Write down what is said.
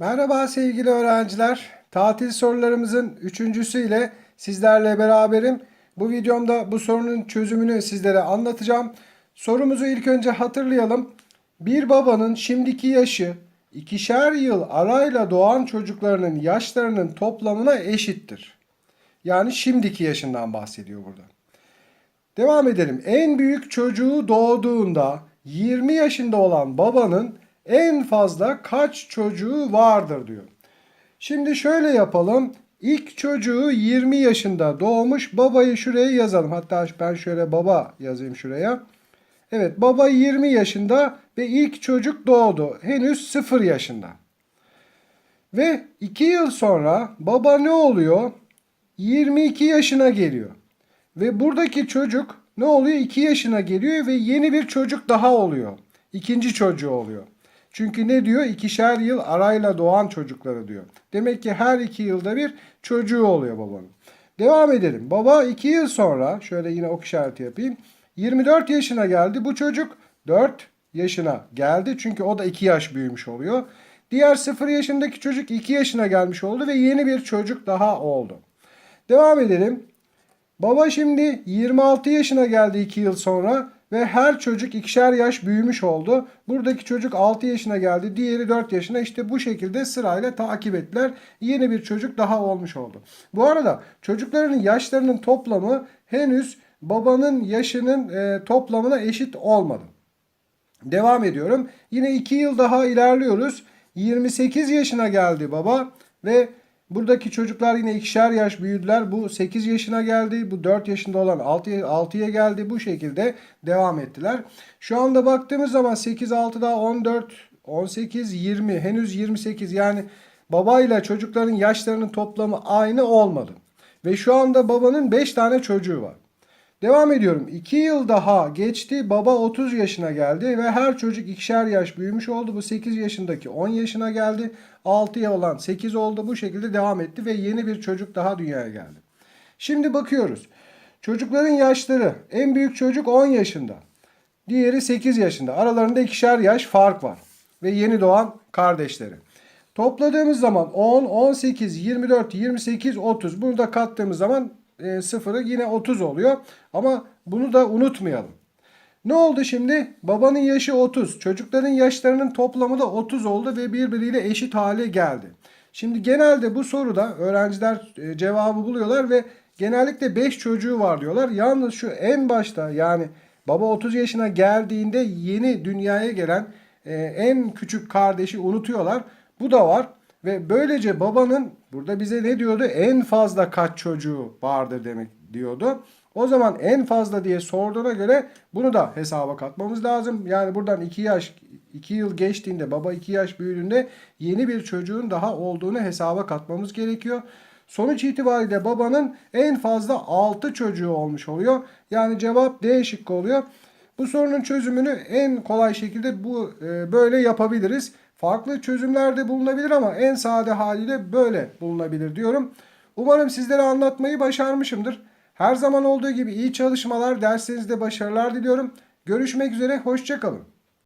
Merhaba sevgili öğrenciler. Tatil sorularımızın üçüncüsü ile sizlerle beraberim. Bu videomda bu sorunun çözümünü sizlere anlatacağım. Sorumuzu ilk önce hatırlayalım. Bir babanın şimdiki yaşı ikişer yıl arayla doğan çocuklarının yaşlarının toplamına eşittir. Yani şimdiki yaşından bahsediyor burada. Devam edelim. En büyük çocuğu doğduğunda 20 yaşında olan babanın en fazla kaç çocuğu vardır diyor. Şimdi şöyle yapalım. İlk çocuğu 20 yaşında doğmuş. Babayı şuraya yazalım. Hatta ben şöyle baba yazayım şuraya. Evet baba 20 yaşında ve ilk çocuk doğdu. Henüz 0 yaşında. Ve 2 yıl sonra baba ne oluyor? 22 yaşına geliyor. Ve buradaki çocuk ne oluyor? 2 yaşına geliyor ve yeni bir çocuk daha oluyor. İkinci çocuğu oluyor. Çünkü ne diyor? İkişer yıl arayla doğan çocukları diyor. Demek ki her iki yılda bir çocuğu oluyor babanın. Devam edelim. Baba 2 yıl sonra şöyle yine ok işareti yapayım. 24 yaşına geldi. Bu çocuk 4 yaşına geldi. Çünkü o da 2 yaş büyümüş oluyor. Diğer 0 yaşındaki çocuk 2 yaşına gelmiş oldu ve yeni bir çocuk daha oldu. Devam edelim. Baba şimdi 26 yaşına geldi 2 yıl sonra ve her çocuk ikişer yaş büyümüş oldu. Buradaki çocuk 6 yaşına geldi, diğeri 4 yaşına. İşte bu şekilde sırayla takip ettiler. Yeni bir çocuk daha olmuş oldu. Bu arada çocukların yaşlarının toplamı henüz babanın yaşının e, toplamına eşit olmadı. Devam ediyorum. Yine 2 yıl daha ilerliyoruz. 28 yaşına geldi baba ve buradaki çocuklar yine ikişer yaş büyüdüler. Bu 8 yaşına geldi. Bu 4 yaşında olan 6, 6'ya geldi. Bu şekilde devam ettiler. Şu anda baktığımız zaman 8, 6 daha 14, 18, 20 henüz 28 yani babayla çocukların yaşlarının toplamı aynı olmadı. Ve şu anda babanın 5 tane çocuğu var. Devam ediyorum. 2 yıl daha geçti. Baba 30 yaşına geldi ve her çocuk ikişer yaş büyümüş oldu. Bu 8 yaşındaki 10 yaşına geldi. 6'ya olan 8 oldu. Bu şekilde devam etti ve yeni bir çocuk daha dünyaya geldi. Şimdi bakıyoruz. Çocukların yaşları. En büyük çocuk 10 yaşında. Diğeri 8 yaşında. Aralarında ikişer yaş fark var. Ve yeni doğan kardeşleri. Topladığımız zaman 10, 18, 24, 28, 30. Bunu da kattığımız zaman e, sıfırı yine 30 oluyor. Ama bunu da unutmayalım. Ne oldu şimdi? Babanın yaşı 30. Çocukların yaşlarının toplamı da 30 oldu ve birbiriyle eşit hale geldi. Şimdi genelde bu soruda öğrenciler e, cevabı buluyorlar ve genellikle 5 çocuğu var diyorlar. Yalnız şu en başta yani baba 30 yaşına geldiğinde yeni dünyaya gelen e, en küçük kardeşi unutuyorlar. Bu da var. Ve böylece babanın burada bize ne diyordu? En fazla kaç çocuğu vardır demek diyordu. O zaman en fazla diye sorduğuna göre bunu da hesaba katmamız lazım. Yani buradan 2 yaş 2 yıl geçtiğinde baba 2 yaş büyüdüğünde yeni bir çocuğun daha olduğunu hesaba katmamız gerekiyor. Sonuç itibariyle babanın en fazla 6 çocuğu olmuş oluyor. Yani cevap D şıkkı oluyor. Bu sorunun çözümünü en kolay şekilde bu e, böyle yapabiliriz. Farklı çözümler de bulunabilir ama en sade haliyle böyle bulunabilir diyorum. Umarım sizlere anlatmayı başarmışımdır. Her zaman olduğu gibi iyi çalışmalar, derslerinizde başarılar diliyorum. Görüşmek üzere, hoşçakalın.